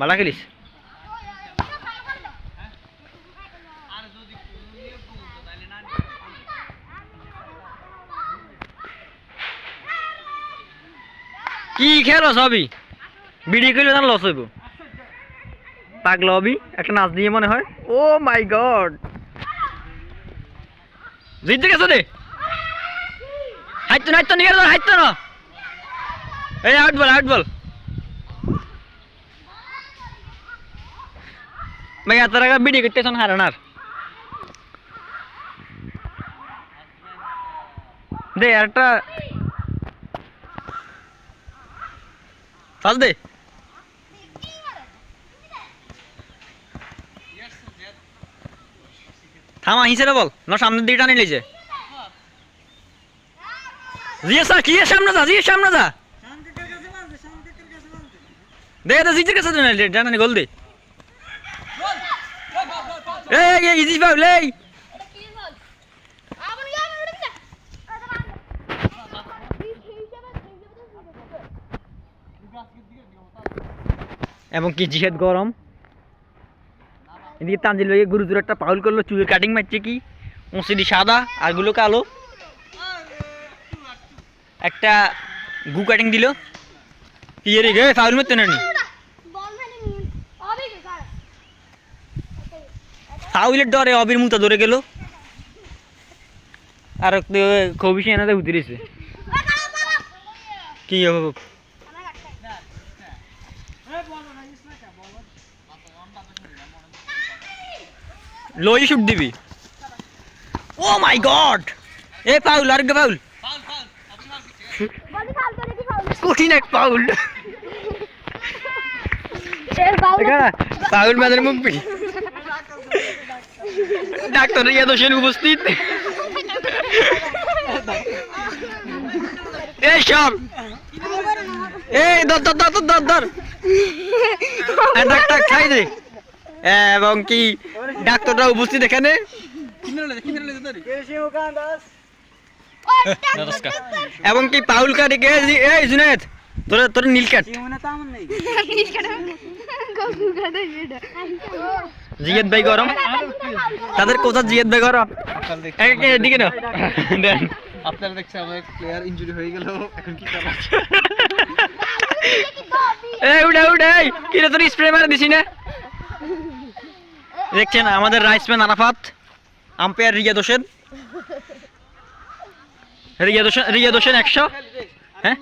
ভালো খেলিস? কি খেলো সবই বিড়ি খেলে না লস হইব। পাগলা হবি একটা নাচ দিয়ে মনে হয়। Oh my god. জিততে গেছে রে। হাইতো না হাইতো নিয়ে হাইতো না। এই আউট বল আউট বল এত টাকা বিড়ি করতে শোন হারান আর। দে একটা পাস দে। থামা বল না সামনের দিকে টানি লিছে জিয়ে স্যার কি সামনে যা জিয়ে সামনে যা। দে দে জিতে কাছে দে জানানি গোল দে। ইজি ফাউল এই এবং কি জিহেদ গরম? এদিকে তানজিল ভাইকে গুরুজুর একটা পাউল করল, চুলের কাটিং মারছে কি? উঁচিটি সাদা আরগুলো কালো। একটা গু কাটিং দিল। কি রে গে, ফাউল মারতে না নি ফাউলের ডরে অবির মুতা ধরে গেল। আর কবি সে এনাতে উতরেছে কি হবে? লই শুট দিবি। Oh my god! এ পাউল আর পাউল। কঠিন এক পাউল। পাউল মাদের মুখ ডাক্তার ইয়াদ হোসেন উপস্থিত। এই সব। এই ধর ধর ধর ধর ধর ডাক্তার খাই দে। এবং কি ডাক্তাররা উপস্থিত এখানে? এবং কি পাউল কাটিকে এই জুনেদ তোর তোর নীল কাট জিয়াদ ভাই গরম। তাদের কোথা জিয়াদ ভাই গরম। এদিকে না দেন। আপনারা দেখছেন আমার প্লেয়ার ইনজুরি হয়ে গেল। এখন কি করা এই উঠে এই। কি রে তোর স্প্রে মারা দিছি না? দেখছেন আমাদের রাইসম্যান আরাফাত আম্পায়ার রিয়াদ হোসেন রিয়াদ হোসেন রিয়াদ হোসেন একশো। হ্যাঁ?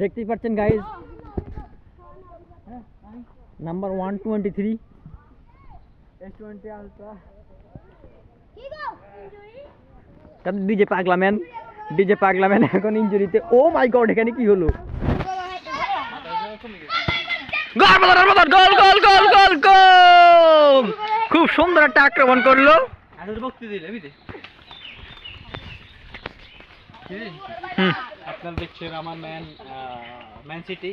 দেখতেই পাচ্ছেন guys number one twenty three DJ পাগলা ম্যান ডিজে পাগলা ম্যান এখন ইঞ্জুরিতে ও মাই গড এখানে কি হলো? গোল বাজার বাজার গোল গোল গোল গোল গোল খুব সুন্দর একটা আক্রমণ করল। আপনারা দেখছেন আমার ম্যান ম্যান সিটি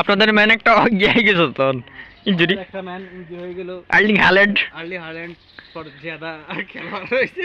আপনাদের ম্যান একটা গিয়ে গেছে তখন ইঞ্জুরি একটা ম্যান ইনজুরি হয়ে গেল। আর্লিং হ্যালেন্ড আর্লি হ্যালেন্ড পর জিয়াদা খেলোয়াড় রয়েছে